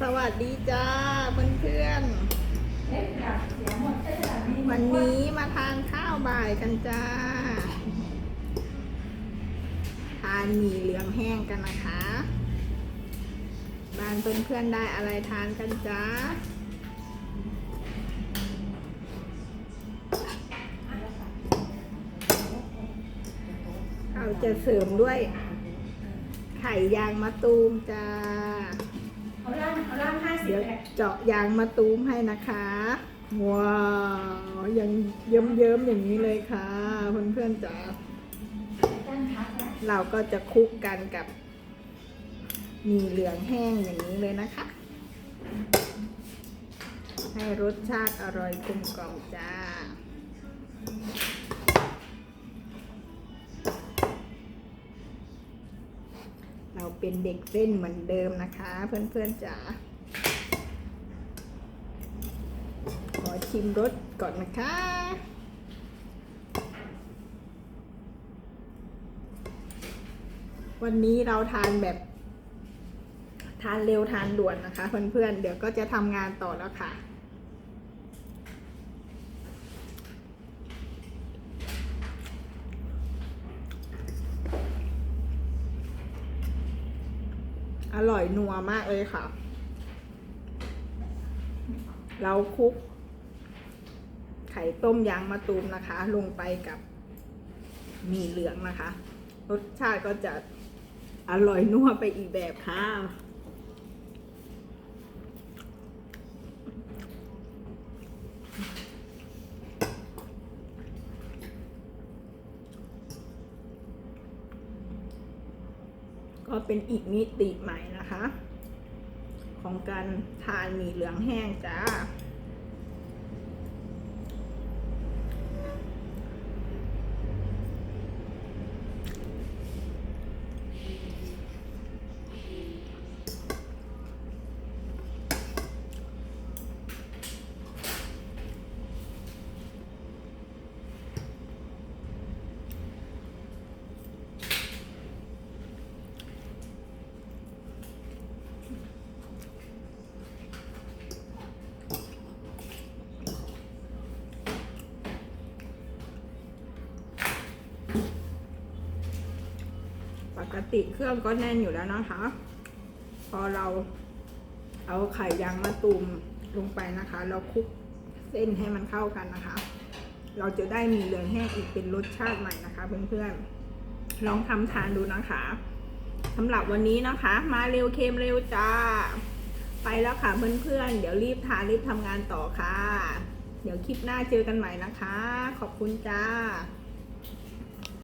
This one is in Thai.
สวัสดีจ้าเพื่อนๆวันนี้มาทานข้าวบ่ายกันจ้า ทานหมี่เหลืองแห้งกันนะคะ บ้านเพื่อนได้อะไรทานกันจ้าเราจะเสริมด้วยไข่ยางมะตูมจ้าล่างเอาล่างห้าสิบ เจาะยางมะตูมให้นะคะ ว้าวยังเยิ้มๆอย่างนี้เลยค่ะเพื่อนๆจ๋าเราก็จะคลุกกันกับมีเหลืองแห้งอย่างนี้เลยนะคะ ให้รสชาติอร่อยกลมกล่อมจ้าเราเป็นเด็กเส้นเหมือนเดิมนะคะ เพื่อนๆจ๋า ขอชิมรสก่อนนะคะ วันนี้เราทานแบบ ทานเร็วทานด่วนนะคะ เพื่อนๆ เดี๋ยวก็จะทำงานต่อแล้วค่ะอร่อยนัวมากเลยค่ะ เราคลุก ไข่ต้มยางมะตูมนะคะ ลงไปกับหมี่เหลืองนะคะ รสชาติก็จะอร่อยนัวไปอีกแบบค่ะก็เป็นอีกมิติใหม่นะคะ ของการทานหมี่เหลืองแห้งจ้า กติเครื่องก็แน่นอยู่แล้วนะคะ พอเราเอาไข่ยางมะตูมลงไปนะคะ เราคลุกเส้นให้มันเข้ากันนะคะ เราจะได้มีเหลืองแห้งอีกเป็นรสชาติใหม่นะคะ เพื่อนๆลองทำทานดูนะคะสำหรับวันนี้นะคะ มาเร็วเค็มเร็วจ้า ไปแล้วค่ะเพื่อนๆเดี๋ยวรีบทานรีบทำงานต่อค่ะ เดี๋ยวคลิปหน้าเจอกันใหม่นะคะ ขอบคุณจ้า